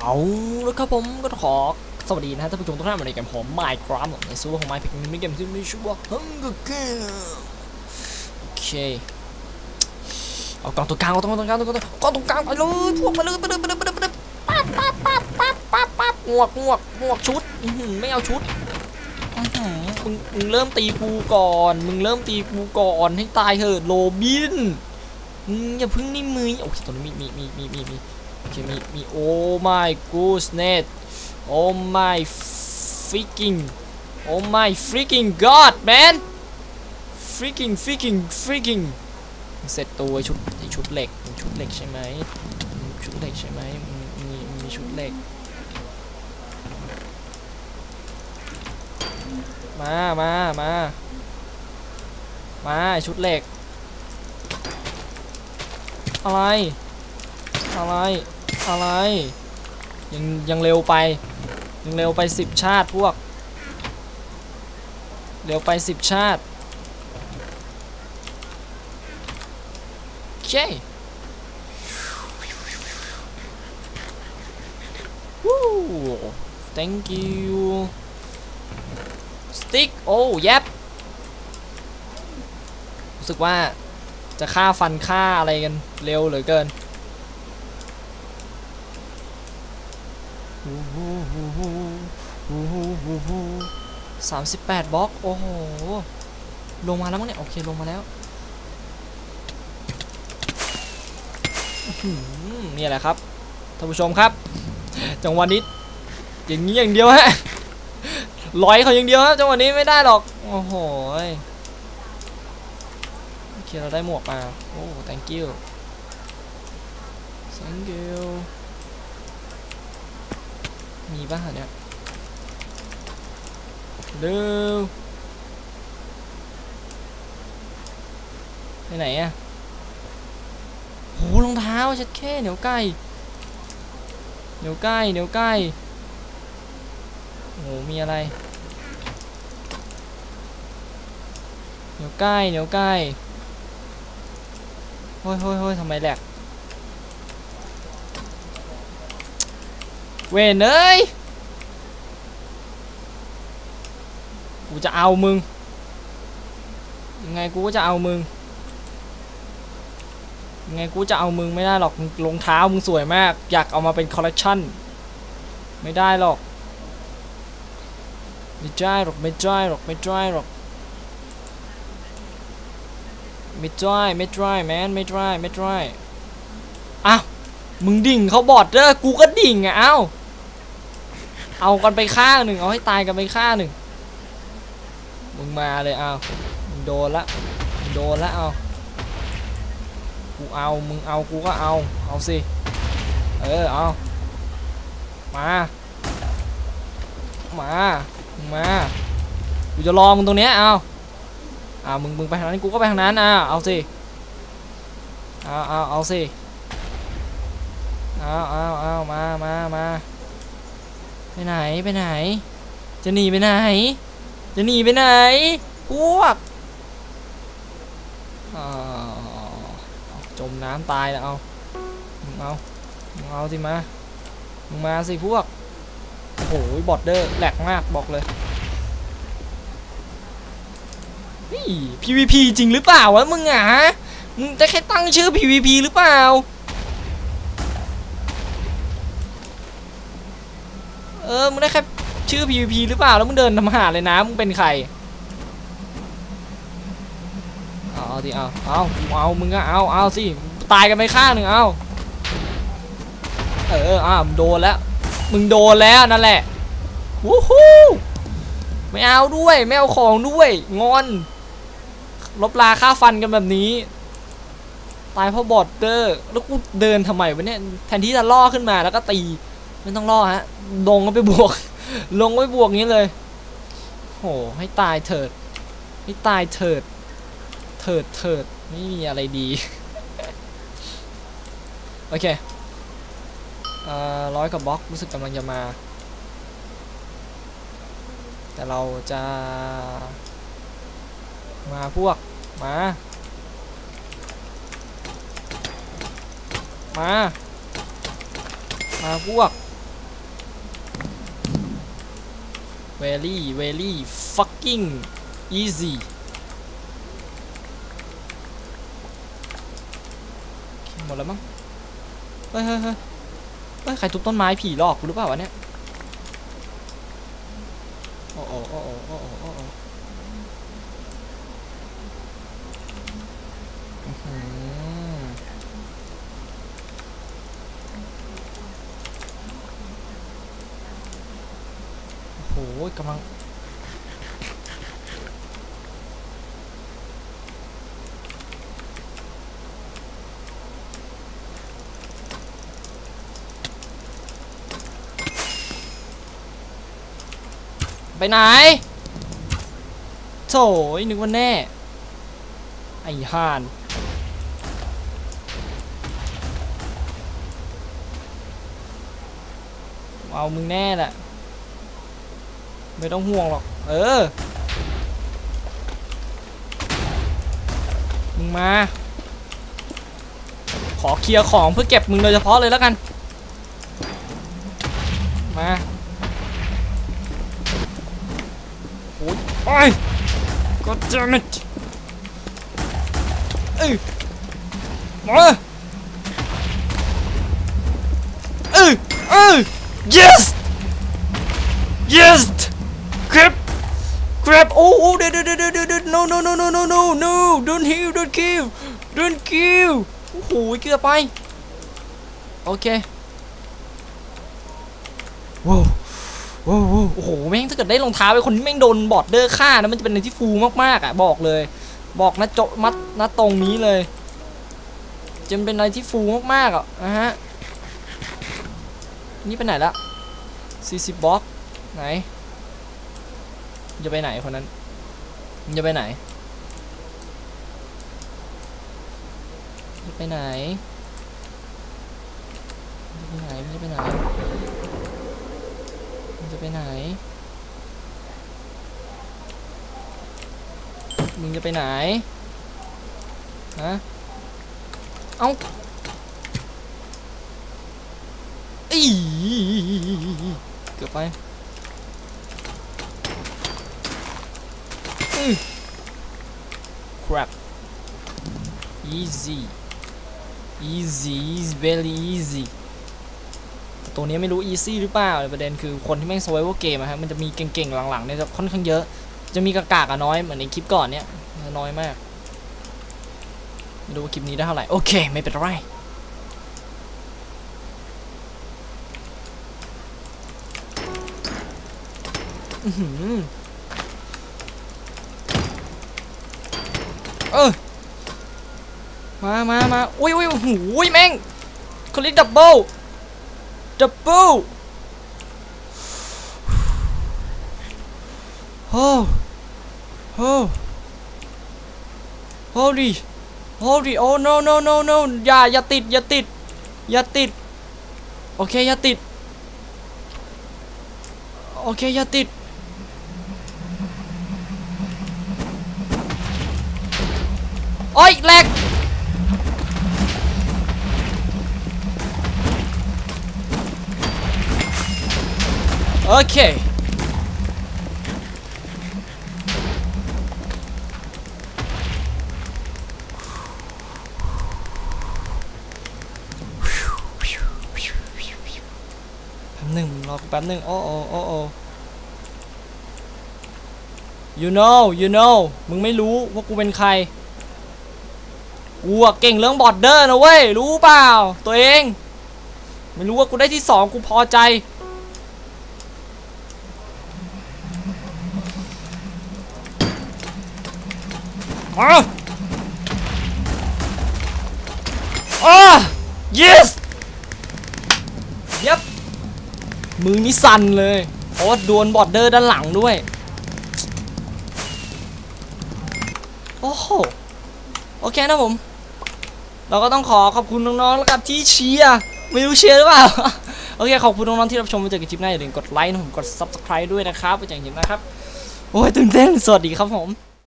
เอาแล้วครับผมก็ขอสวัสดีนะฮะท่านผู้ชมทุกท่านมาในเกมผม Minecraft ในซูเปอร์ของ Minecraft มีเกมที่มีชื่อว่า Hunger Game โอเคเอากล่องตรงกลางเอากองตรงกลางเอากองตรงกลางเอากล่องตงกลางไปเลยพวกมาเลยไปเลยไปเลยไปเลยไปเลยปั๊บปั๊บปั๊บปั๊บปั๊บปั๊บงวกงวกงวกชุดไม่เอาชุดมึงมึงเริ่มตีกูก่อน มึงเริ่มตีกูก่อนให้ตายเถอะโรบินมึงอย่าพึ่งนิ่มมือโอเคตรงนี้มีมีมีมีมี เคมีมีโอ้ my goodness โอ้ my freaking โอ้ my freaking god man freaking freaking freaking เสร็จตัวชุดชุดเหล็กชุดเหล็กใช่ไหมชุดเหล็กใช่ไหมม,มีมีชุดเหล็กมามามามาชุดเหล็กอะไร อะไร อะไร ยังยังเร็วไป ยังเร็วไปสิบชาติพวก เร็วไปสิบชาติโอเควู้ thank you stick โอ้แยบรู้สึกว่าจะฆ่าฟันฆ่าอะไรกันเร็วเหลือเกิน สามสิบแปดบล็อกโอ้โหลงมาแล้วมั้งเนี่ยโอเคลงมาแล้วนี่แหละครับท่านผู้ชมครับ จังหวะนี้อย่างนี้อย่างเดียวฮะร้อยเขาอย่างเดียวฮะจังหวะนี้ไม่ได้หรอกโอ้โหโอเคเราได้หมวกมาโอ้ thank you thank you มีป่ะเนี่ยเร็วไปไหนอะโหรองเท้าชัดแค่เหนียวไก่เหนียวไก่เหนียวไก่โอ้โหมีอะไรเหนียวไก่เหนียวไก่โฮ้ยโฮ้ยโฮ้ยทำไมแหลก เวนเอ้ย กูจะเอามึง ยังไงกูก็จะเอามึง ยังไงกูจะเอามึงไม่ได้หรอกรองเท้ามึงสวยมาก อยากเอามาเป็นคอลเลกชันไม่ได้หรอก ไม่ได้หรอก ไม่ได้หรอก ไม่ได้หรอก ไม่ได้ไม่ได้แมนไม่ได้ไม่ได้อ้าวมึงดิ่งเขาบอดเด้อกูก็ดิ่งอะเอ้า เอากันไปข้างหนึ่งเอาให้ตายกันไปข้างหนึ่งมึงมาเลยเอามึงโดนละโดนละเอากูเอามึงเอากูก็เอาเอาสิเออเอามามามากูจะรอมึงตรงเนี้ยเอาอ่ามึงมึงไปทางนั้นกูก็ไปทางนั้นอะเอาสิเอาเอาเอาสิเอาเอาเอามามามา ไปไหนไปไหน จะหนีไปไหน จะหนีไปไหนพวกอ้าวเอาจมน้ำตายแล้วเอามึงเอามึงเอาสิมามึงมาสิพวกโอ้ยบอดเดอร์แหลกมากบอกเลยนี่ PVP จริงหรือเปล่าวะมึงอะฮะมึงจะแค่ตั้งชื่อ PVP หรือเปล่า เออมึงได้แค่ชื่อ PVP หรือเปล่าแล้วมึงเดินทำหาเลยนะมึงเป็นใครเอาเอาดิเอาเอาเอามึงก็เอาเอาสิตายกันไปข้างหนึ่งเอาเอออ่ามึงโดนแล้วมึงโดนแล้วนั่นแหละวู้ฮู้ไม่เอาด้วยไม่เอาของด้วยงอนลบลาค่าฟันกันแบบนี้ตายเพราะบอดเดอร์แล้วกูเดินทำไมวะเนี่ยแทนที่จะล่อขึ้นมาแล้วก็ตี ไม่ต้องล่อฮะลงก็ไปบวก ลงไปบวกงี้เลยโหให้ตายเถิด ให้ตายเถิด เถิดเถิดไม่มีอะไรดี โอเคร้อยกับบล็อกรู้สึกกำลังจะมา แต่เราจะ มาพวก มา มา มาพวก very very fucking easy หมดแล้วมั้งเฮ้ยเฮ้ยเฮ้ยใครทุบต้นไม้ผีหลอกกูหรือเปล่าวะเนี่ย โอ้โอ้โอ้โอ้โอ้ หกำลังไปไหนโถยนึกว่าแน่ ไอ้ห่าน เอามึงแน่แหละ ไม่ต้องห่วงหรอก เออ มึงมา ขอเคลียร์ของเพื่อเก็บมึงโดยเฉพาะเลยแล้วกัน มาโอ้ยโอ้ God damn it เอ้ยมาเอ้ยเอ้ย yes yes grab โอ้โอ้เดี๋ยวเดี๋ยวเดี๋ยวเดี๋ยวเดี๋ยว no no no no no no no don't heal don't kill don't kill โอ้โหเกือบไป โอเคว้าวโอ้โหโอ้โหแม่งถ้าเกิดได้รองเท้าไปคนที่แม่งโดนบอร์ดเดอร์ฆ่านะมันจะเป็นอะไรที่ฟูมากๆอะบอกเลย บอกนะโจมัดนะตรงนี้เลยจะเป็นอะไรที่ฟูมากๆอะนะฮะนี่ไปไหนละ40บล็อกไหนมัน จะไปไหนคนนั้นจะไปไหนจะไปไหนจะไปไหนจะไปไหนมันจะไปไหน มึงจะไปไหน ฮะ เอ้าอีเกือบไปอื้อ crap easy easy is very easy แต่ตัวนี้ไม่รู้ easy หรือเปล่าประเด็นคือคนที่แม่ง survival game อะฮะมันจะมีเก่งๆ หลังๆเนี่ยจะค่อนข้างเยอะ จะมีกากๆอะน้อยเหมือนในคลิปก่อนเนี่ยน้อยมากไม่รู้ว่าคลิปนี้ได้เท่าไหร่ โอเค ไม่เป็นไร อือหือ เออมามามาอุ้ยอุ้ยโอ้โหแม่งเขาเรียกดับเบิลดับเบิลโอ้โอ้ holy holy oh no no no no อย่าอย่าติดอย่าติดอย่าติด โอเคอย่าติด โอเคอย่าติด โอ้ยแหลกโอเคแป๊บหนึ่งรอแป๊บหนึ่งโอ้โอ้โอ้โอ้ you know you know มึงไม่รู้ว่ากูเป็นใคร กูอะเก่งเรื่องบอดเดอร์นะเว้ย รู้เปล่า ตัวเอง ไม่รู้ว่ากูได้ที่สองกูพอใจมาอา yes ยับมือนี่สั่นเลยเพราะว่าดวลบอดเดอร์ด้านหลังด้วย โอ้โห โอเคนะผม เราก็ต้องขอขอบคุณน้องๆแล้วกับที่เชียร์ไม่รู้เชียร์หรือเปล่า โอเค ขอบคุณน้องๆที่รับชมมาเจอกันคลิปหน้าอย่าลืมกดไลค์นะผมกด subscribe ด้วยนะครับไปเจอกันคลิปหน้าครับ โอ้ยตื่นเต้นสวัสดีครับผม